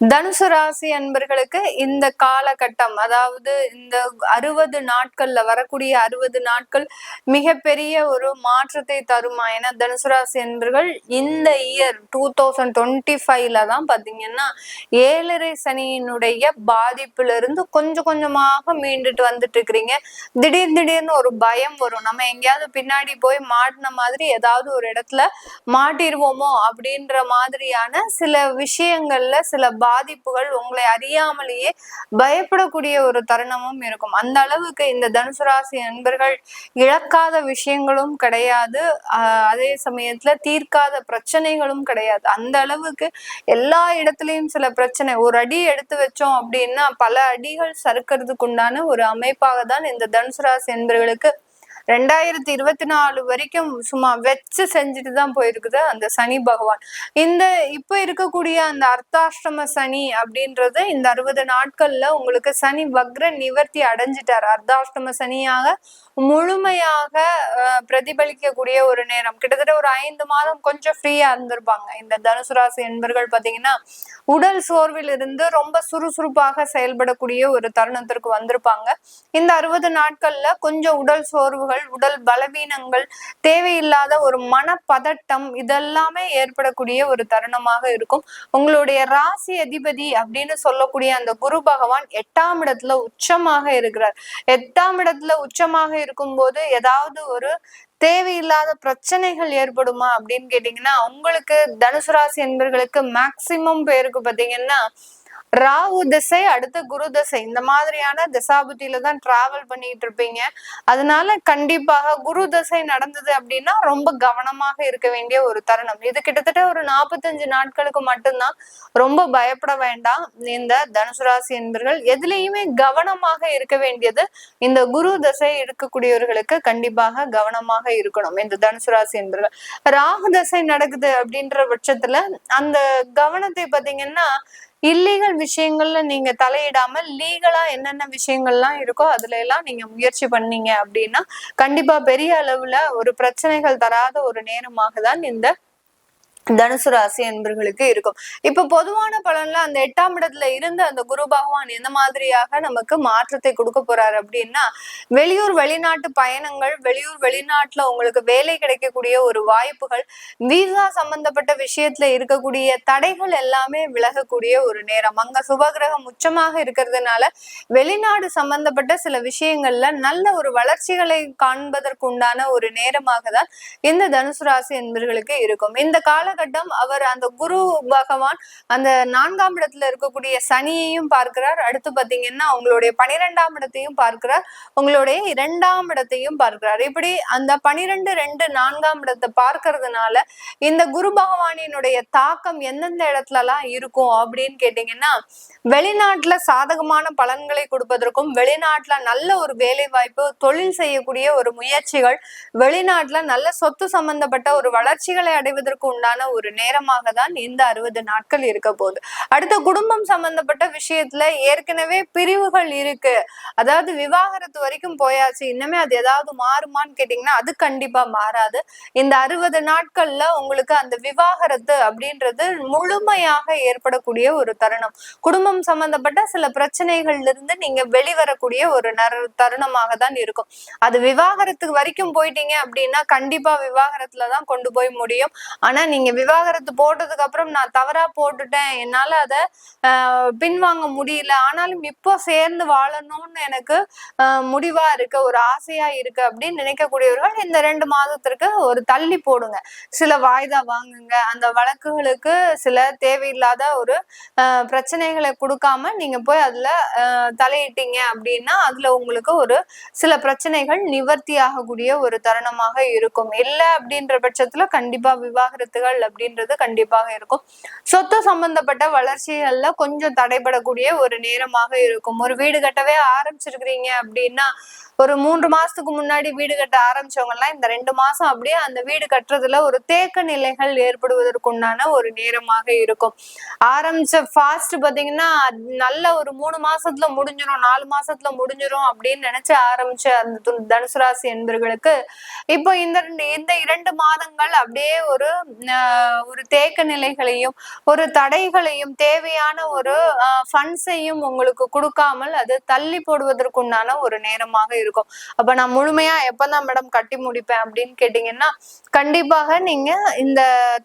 தனுசு ராசி அன்பர்களுக்கு இந்த காலகட்டம் அதாவது இந்த அறுபது நாட்கள்ல வரக்கூடிய அறுபது நாட்கள் மிகப்பெரிய ஒரு மாற்றத்தை தருமா? ஏன்னா தனுசு ராசி அன்பர்கள் இந்த இயர் டூ தௌசண்ட் டுவெண்ட்டி ஃபைவ்ல தான் பாத்தீங்கன்னா ஏழரை சனியினுடைய பாதிப்புல இருந்து கொஞ்சம் கொஞ்சமாக மீண்டுட்டு வந்துட்டு இருக்கிறீங்க திடீர் திடீர்னு ஒரு பயம் வரும். நம்ம எங்கேயாவது பின்னாடி போய் மாட்டின மாதிரி ஏதாவது ஒரு இடத்துல மாட்டிடுவோமோ அப்படின்ற மாதிரியான சில விஷயங்கள்ல சில பா பாதிப்புகள் உங்களை அறியாமலேயே பயப்படக்கூடிய ஒரு தருணமும் இருக்கும். அந்த அளவுக்கு இந்த தனுசு ராசி நண்பர்கள் இழக்காத விஷயங்களும் கிடையாது. அதே சமயத்துல தீர்க்காத பிரச்சனைகளும் கிடையாது. அந்த அளவுக்கு எல்லா இடத்துலயும் சில பிரச்சனை. ஒரு அடி எடுத்து வச்சோம் அப்படின்னா பல அடிகள் சறுக்கிறதுக்கு உண்டான ஒரு அமைப்பாக தான் இந்த தனுசு ராசி என்பர்களுக்கு ரெண்டாயிரத்தி இருபத்தி நாலு வரைக்கும் சும்மா வச்சு செஞ்சுட்டு தான் போயிருக்குது அந்த சனி பகவான். இந்த இப்ப இருக்கக்கூடிய அந்த அர்த்தாஷ்டம சனி அப்படின்றது இந்த அறுபது நாட்கள்ல உங்களுக்கு சனி வக்ர நிவர்த்தி அடைஞ்சிட்டார். அர்த்தாஷ்டம சனியாக முழுமையாக பிரதிபலிக்கக்கூடிய ஒரு நேரம். கிட்டத்தட்ட ஒரு ஐந்து மாதம் கொஞ்சம் ஃப்ரீயா இருந்திருப்பாங்க. இந்த தனுசு ராசி என்பர்கள் பாத்தீங்கன்னா உடல் சோர்வில் இருந்து ரொம்ப சுறுசுறுப்பாக செயல்படக்கூடிய ஒரு தருணத்திற்கு வந்திருப்பாங்க. இந்த அறுபது நாட்கள்ல கொஞ்சம் உடல் சோர்வுகள் உடல் பலவீனங்கள் தேவையில்லாத ஒரு மனப்பதட்டம் இதெல்லாமே ஏற்படக்கூடிய ஒரு தருணமாக இருக்கும். உங்களுடைய ராசி அதிபதி அப்படின்னு சொல்லக்கூடிய அந்த குரு பகவான் எட்டாம் இடத்துல உச்சமாக இருக்கிறார். எட்டாம் இடத்துல உச்சமாக இருக்கும் போது ஏதாவது ஒரு தேவையில்லாத பிரச்சனைகள் ஏற்படுமா அப்படின்னு கேட்டீங்கன்னா உங்களுக்கு தனுசு ராசி என்பர்களுக்கு மேக்சிமம் பேருக்கு பாத்தீங்கன்னா ராகு திசை அடுத்த குரு திசை. இந்த மாதிரியான திசாபுத்தியில தான் டிராவல் பண்ணிட்டு இருப்பீங்க. அதனால கண்டிப்பாக குரு திசை நடந்தது அப்படின்னா ரொம்ப கவனமாக இருக்க வேண்டிய ஒரு தருணம். இது கிட்டத்தட்ட ஒரு நாற்பத்தஞ்சு நாட்களுக்கு மட்டும்தான். ரொம்ப பயப்பட வேண்டாம். இந்த தனுசு ராசி என்பர்கள் எதுலையுமே கவனமாக இருக்க வேண்டியது இந்த குரு தசை இருக்கக்கூடியவர்களுக்கு கண்டிப்பாக கவனமாக இருக்கணும். இந்த தனுசு ராசி என்பர்கள். ராகு தசை நடக்குது அப்படின்ற பட்சத்துல அந்த கவனத்தை பாத்தீங்கன்னா இல்லீகல் விஷயங்கள்ல நீங்க தலையிடாம லீகலா என்னென்ன விஷயங்கள்லாம் இருக்கோ அதுல எல்லாம் நீங்க முயற்சி பண்ணீங்க அப்படின்னா கண்டிப்பா பெரிய அளவுல ஒரு பிரச்சனைகள் தராத ஒரு நேரமாக தான் இந்த தனுசு ராசி என்பர்களுக்கு இருக்கும். இப்ப பொதுவான பலன்ல அந்த எட்டாம் இடத்துல இருந்து அந்த குரு பகவான் எந்த மாதிரியாக நமக்கு மாற்றத்தை கொடுக்க போறாரு அப்படின்னா வெளியூர் வெளிநாட்டு பயணங்கள் வெளியூர் வெளிநாட்டுல உங்களுக்கு வேலை கிடைக்கக்கூடிய ஒரு வாய்ப்புகள் விசா சம்பந்தப்பட்ட விஷயத்துல இருக்கக்கூடிய தடைகள் எல்லாமே விலகக்கூடிய ஒரு நேரம். அங்க சுபகிரகம் உச்சமாக இருக்கிறதுனால வெளிநாடு சம்பந்தப்பட்ட சில விஷயங்கள்ல நல்ல ஒரு வளர்ச்சிகளை காண்பதற்குண்டான ஒரு நேரமாக தான் இந்த தனுசு ராசி என்பர்களுக்கு இருக்கும். இந்த கால காலகட்டம் அவர் அந்த குரு பகவான் அந்த நான்காம் இடத்துல இருக்கக்கூடிய சனியையும் பார்க்கிறார். அடுத்து பாத்தீங்கன்னா உங்களுடைய பனிரெண்டாம் இடத்தையும் பார்க்கிறார். உங்களுடைய இரண்டாம் இடத்தையும் பார்க்கிறார். இப்படி அந்த பனிரெண்டு ரெண்டு நான்காம் இடத்தை பார்க்கறதுனால இந்த குரு பகவானினுடைய தாக்கம் எந்தெந்த இடத்துல எல்லாம் இருக்கும் அப்படின்னு கேட்டீங்கன்னா வெளிநாட்டுல சாதகமான பலன்களை கொடுப்பதற்கும் வெளிநாட்டுல நல்ல ஒரு வேலை வாய்ப்பு தொழில் செய்யக்கூடிய ஒரு முயற்சிகள் வெளிநாட்டுல நல்ல சொத்து சம்பந்தப்பட்ட ஒரு வளர்ச்சிகளை அடைவதற்கு உண்டான முக்கியமான ஒரு நேரமாக தான் இந்த அறுபது நாட்கள் இருக்க போகுது. அடுத்த குடும்பம் சம்பந்தப்பட்ட விஷயத்துல ஏற்கனவே பிரிவுகள் இருக்கு. அதாவது விவாகரத்து வரைக்கும் போயாச்சு. இன்னுமே அது ஏதாவது மாறுமான்னு கேட்டீங்கன்னா அது கண்டிப்பா மாறாது. இந்த அறுபது நாட்கள்ல உங்களுக்கு அந்த விவாகரத்து அப்படின்றது முழுமையாக ஏற்படக்கூடிய ஒரு தருணம். குடும்பம் சம்பந்தப்பட்ட சில பிரச்சனைகள்ல இருந்து நீங்க வெளிவரக்கூடிய ஒரு தருணமாக தான் இருக்கும். அது விவாகரத்துக்கு வரைக்கும் போயிட்டீங்க அப்படின்னா கண்டிப்பா விவாகரத்துலதான் கொண்டு போய் முடியும். ஆனா நீங்க விவாகரத்து போட்டதுக்கு அப்புறம் நான் தவறா போட்டுட்டேன். என்னால அதை பின்வாங்க முடியல. ஆனாலும் இப்போ சேர்ந்து வாழணும்னு எனக்கு முடிவா இருக்கு. ஒரு ஆசையா இருக்கு அப்படின்னு நினைக்கக்கூடியவர்கள் இந்த ரெண்டு மாதத்திற்கு ஒரு தள்ளி போடுங்க. சில வாய்தா வாங்குங்க. அந்த வழக்குகளுக்கு சில தேவையில்லாத ஒரு பிரச்சனைகளை கொடுக்காம நீங்க போய் அதுல தலையிட்டீங்க அப்படின்னா அதுல உங்களுக்கு ஒரு சில பிரச்சனைகள் நிவர்த்தி ஆகக்கூடிய ஒரு தருணமாக இருக்கும். இல்லை அப்படின்ற பட்சத்துல கண்டிப்பா விவாகரத்துகள் அப்படின்றது கண்டிப்பாக இருக்கும். சொத்து சம்பந்தப்பட்ட வளர்ச்சிகள்ல கொஞ்சம் தடைபடக்கூடிய ஒரு நேரமாக இருக்கும். ஒரு வீடு கட்டவே ஆரம்பிச்சிருக்கிறீங்க அப்படின்னா ஒரு மூன்று மாசத்துக்கு முன்னாடி வீடு கட்ட ஆரம்பிச்சவங்க எல்லாம் இந்த ரெண்டு மாசம் அப்படியே அந்த வீடு கட்டுறதுல ஒரு தேக்க நிலைகள் ஏற்படுவதற்குண்டான ஒரு நேரமாக இருக்கும். ஆரம்பிச்ச ஃபாஸ்ட் பாத்தீங்கன்னா நல்ல ஒரு மூணு மாசத்துல முடிஞ்சிடும் நாலு மாசத்துல முடிஞ்சிடும் அப்படின்னு நினைச்சு ஆரம்பிச்ச அந்த தனுசு ராசி என்பர்களுக்கு இப்போ இந்த இந்த இரண்டு மாதங்கள் அப்படியே ஒரு ஒரு தேக்க நிலைகளையும் ஒரு தடைகளையும் தேவையான ஒரு ஃபண்ட்ஸையும் உங்களுக்கு கொடுக்காமல் அது தள்ளி போடுவதற்குண்டான ஒரு நேரமாக இருக்கும். அப்ப நான் முழுமையா எப்பதான் மேடம் கட்டி முடிப்பேன் அப்படின்னு கேட்டீங்கன்னா கண்டிப்பாக நீங்க இந்த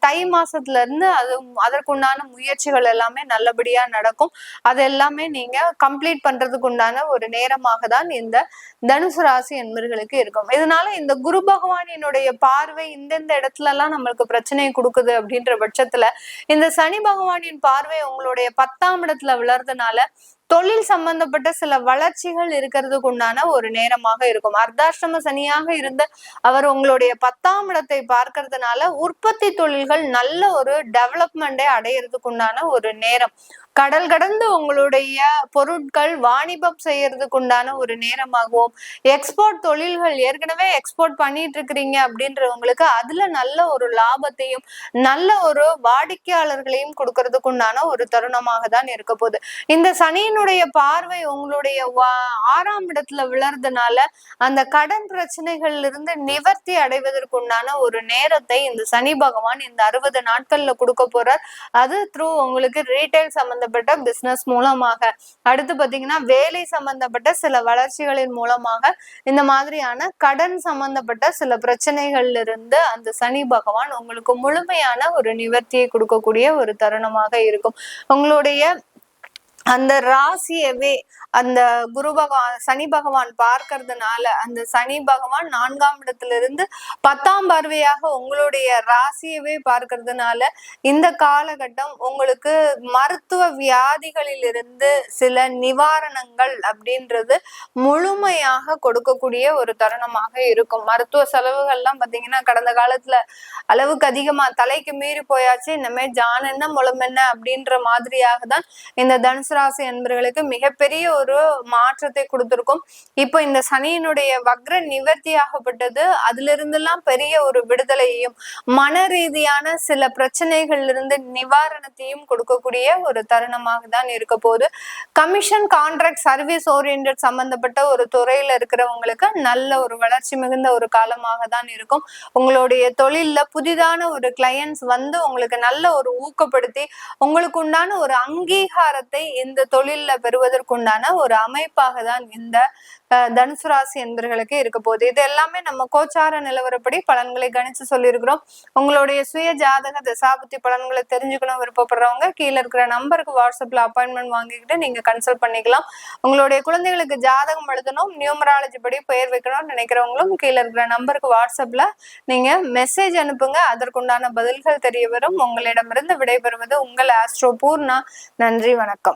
தை மாசத்துல இருந்து அது அதற்குண்டான முயற்சிகள் எல்லாமே நல்லபடியா நடக்கும். அது எல்லாமே நீங்க கம்ப்ளீட் பண்றதுக்கு உண்டான ஒரு நேரமாக தான் இந்த தனுசு ராசி என்பர்களுக்கு இருக்கும். இதனால இந்த குரு பகவானினுடைய பார்வை இந்தந்த இடத்துல எல்லாம் நம்மளுக்கு பிரச்சனையை கொடுக்கும் கொடுக்குது அப்படின்ற பட்சத்துல இந்த சனி பகவானின் பார்வை உங்களுடைய பத்தாம் இடத்துல விழறதுனால தொழில் சம்பந்தப்பட்ட சில வளர்ச்சிகள் இருக்கிறதுக்கு உண்டான ஒரு நேரமாக இருக்கும். அர்த்தாஷ்டம சனியாக இருந்த அவர் உங்களுடைய பத்தாம் இடத்தை பார்க்கறதுனால உற்பத்தி தொழில்கள் நல்ல ஒரு டெவலப்மெண்டை அடையிறதுக்கு உண்டான ஒரு நேரம். கடல் கடந்து உங்களுடைய பொருட்கள் வாணிபம் செய்யறதுக்கு உண்டான ஒரு நேரமாகவும் எக்ஸ்போர்ட் தொழில்கள் ஏற்கனவே எக்ஸ்போர்ட் பண்ணிட்டு இருக்கிறீங்க அப்படின்றவங்களுக்கு அதுல நல்ல ஒரு லாபத்தையும் நல்ல ஒரு வாடிக்கையாளர்களையும் கொடுக்கறதுக்கு உண்டான ஒரு தருணமாக தான் இருக்க போகுது. இந்த சனியினுடைய பார்வை உங்களுடைய ஆறாம் இடத்துல விழறதுனால அந்த கடன் பிரச்சனைகள்ல இருந்து நிவர்த்தி அடைவதற்கு உண்டான ஒரு நேரத்தை இந்த சனி பகவான் இந்த அறுபது நாட்கள்ல கொடுக்க போறார். அது த்ரூ உங்களுக்கு ரீட்டைல் சம்பந்தப்பட்ட பிசினஸ் மூலமாக. அடுத்து பாத்தீங்கன்னா வேலை சம்பந்தப்பட்ட சில வளர்ச்சிகளின் மூலமாக இந்த மாதிரியான கடன் சம்பந்தப்பட்ட சில பிரச்சனைகள்ல இருந்து அந்த சனி பகவான் உங்களுக்கு முழுமையான ஒரு நிவர்த்தியை கொடுக்கக்கூடிய ஒரு தருணமாக இருக்கும். உங்களுடைய அந்த ராசியவே அந்த குரு பகவான் சனி பகவான் பார்க்கறதுனால அந்த சனி பகவான் நான்காம் இடத்துல இருந்து பத்தாம் பார்வையாக உங்களுடைய ராசியவே பார்க்கறதுனால இந்த காலகட்டம் உங்களுக்கு மருத்துவ வியாதிகளில் இருந்து சில நிவாரணங்கள் அப்படின்றது முழுமையாக கொடுக்கக்கூடிய ஒரு தருணமாக இருக்கும். மருத்துவ செலவுகள்லாம் பாத்தீங்கன்னா கடந்த காலத்துல அளவுக்கு அதிகமா தலைக்கு மீறி போயாச்சு. இனிமே ஜான் என்ன முளம் என்ன அப்படின்ற மாதிரியாக தான் இந்த தனுசு மேசராசி அன்பர்களுக்கு மிகப்பெரிய ஒரு மாற்றத்தை கொடுத்திருக்கும். இப்போ இந்த சனியினுடைய வக்ர நிவர்த்தி ஆகப்பட்டது. அதுல இருந்தெல்லாம் பெரிய ஒரு விடுதலையையும் மன ரீதியான சில பிரச்சனைகள்ல இருந்து நிவாரணத்தையும் கொடுக்கக்கூடிய ஒரு தருணமாக தான் இருக்க போகுது. கமிஷன் கான்ட்ராக்ட் சர்வீஸ் ஓரியன்ட் சம்பந்தப்பட்ட ஒரு துறையில இருக்கிறவங்களுக்கு நல்ல ஒரு வளர்ச்சி மிகுந்த ஒரு காலமாக தான் இருக்கும். உங்களுடைய தொழில்ல புதிதான ஒரு கிளையன்ஸ் வந்து உங்களுக்கு நல்ல ஒரு ஊக்கப்படுத்தி உங்களுக்கு உண்டான ஒரு அங்கீகாரத்தை இந்த தொழில்ல பெறுவதற்குண்டான ஒரு அமைப்பாக தான் இந்த தனுசு ராசி என்பர்களுக்கு இருக்க போகுது. இது எல்லாமே நம்ம கோச்சார நிலவரப்படி பலன்களை கணிச்சு சொல்லியிருக்கிறோம். உங்களுடைய சுய ஜாதக தசாபுத்தி பலன்களை தெரிஞ்சுக்கணும் விருப்பப்படுறவங்க கீழே இருக்கிற நம்பருக்கு வாட்ஸ்அப்ல அப்பாயின்மெண்ட் வாங்கிக்கிட்டு நீங்க கன்சல்ட் பண்ணிக்கலாம். உங்களுடைய குழந்தைகளுக்கு ஜாதகம் எழுதணும் நியூமராலஜி படி பெயர் வைக்கணும்னு நினைக்கிறவங்களும் கீழே இருக்கிற நம்பருக்கு வாட்ஸ்அப்ல நீங்க மெசேஜ் அனுப்புங்க. அதற்குண்டான பதில்கள் தெரிய வரும். உங்களிடமிருந்து விடைபெறுவது உங்கள் ஆஸ்ட்ரோ பூர்ணா. நன்றி வணக்கம்.